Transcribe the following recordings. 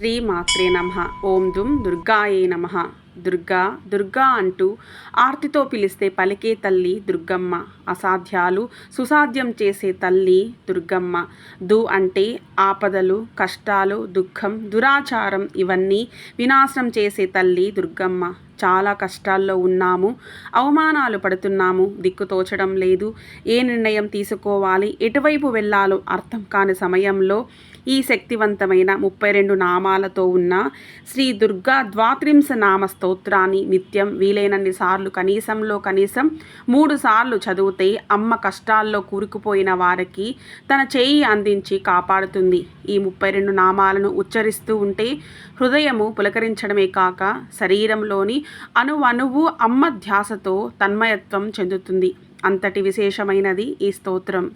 శ్రీమాత్రే నమ. ఓం దుం దుర్గాయే నమ. దుర్గా దుర్గా అంటూ ఆర్తితో పిలిస్తే పలికే తల్లి దుర్గమ్మ. అసాధ్యాలు సుసాధ్యం చేసే తల్లి దుర్గమ్మ. దు అంటే ఆపదలు కష్టాలు దుఃఖం దురాచారం ఇవన్నీ వినాశనం చేసే తల్లి దుర్గమ్మ. చాలా కష్టాల్లో ఉన్నాము. అవమానాలు పడుతున్నాము. దిక్కు తోచడం లేదు. ఏ నిర్ణయం తీసుకోవాలి? ఎటువైపు వెళ్ళాలో అర్థం కాని సమయంలో ఈ శక్తివంతమైన ముప్పై రెండు నామాలతో ఉన్న శ్రీ దుర్గా ద్వాత్రింశ నామ స్తోత్రాన్ని నిత్యం వీలైనన్ని సార్లు కనీసంలో కనీసం మూడు సార్లు చదివితే అమ్మ కష్టాల్లో కూరుకుపోయిన వారికి తన చేయి అందించి కాపాడుతుంది. ఈ ముప్పై రెండు నామాలను ఉచ్చరిస్తూ ఉంటే హృదయము పులకరించడమే కాక శరీరంలోని అణువణువు అమ్మ ధ్యాసతో తన్మయత్వం చెందుతుంది. అంతటి విశేషమైనది ఈ స్తోత్రం.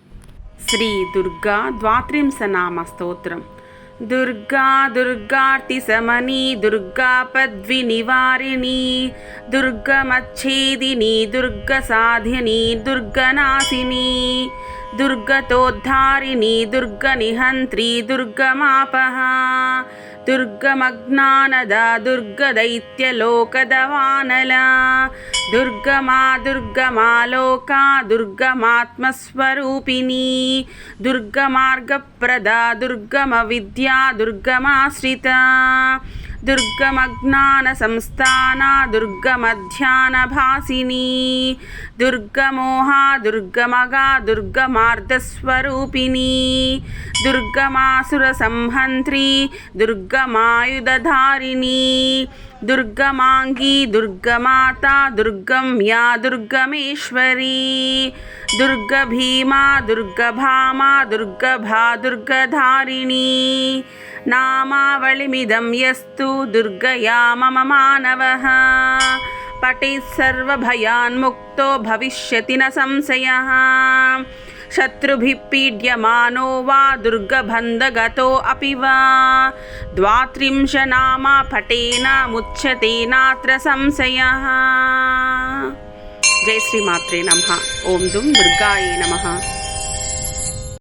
శ్రీ దుర్గా ద్వాత్రింశ నామ స్తోత్రం. దుర్గా దుర్గార్తి సమని దుర్గా పద్వి నివారిణి దుర్గమచ్ఛేదిని దుర్గ సాధిని దుర్గనాశిని దుర్గతోద్ధారిణి దుర్గ నిహంత్రి దుర్గమాపహ. దుర్గమజ్ఞానద దుర్గదైత్యలోకదవానల దుర్గమా దుర్గమాలోకా దుర్గమాత్మస్వరూపిణి. దుర్గమార్గప్రద దుర్గమ విద్యా దుర్గమాశ్రిత. దుర్గమజ్ఞాన సంస్థాన దుర్గమధ్యాన భాసిని దుర్గమోహా దుర్గమగా దుర్గమార్ధస్వరూపిణి దుర్గమాసుర సంహంత్రి దుర్గమాయుధారిణి दुर्गमांगी दुर्गमाता दुर्गम या दुर्गमेश्वरी। दुर्गभीमा दुर्गभामा दुर्गभा दुर्गधारिणी नामावलिमिदं यस्तु दुर्गया मम मानवः। पटेत् सर्वभयान्मुक्तो भविष्यति न संशयः। పీడ్యమానో వా దుర్గబంధగతో అపి వా ద్వాత్రింశనామా పటేన ముచ్యతే నాత్ర సంశయः జై శ్రీమాత్రే నమ ఓం దుం దుర్గాయే నమః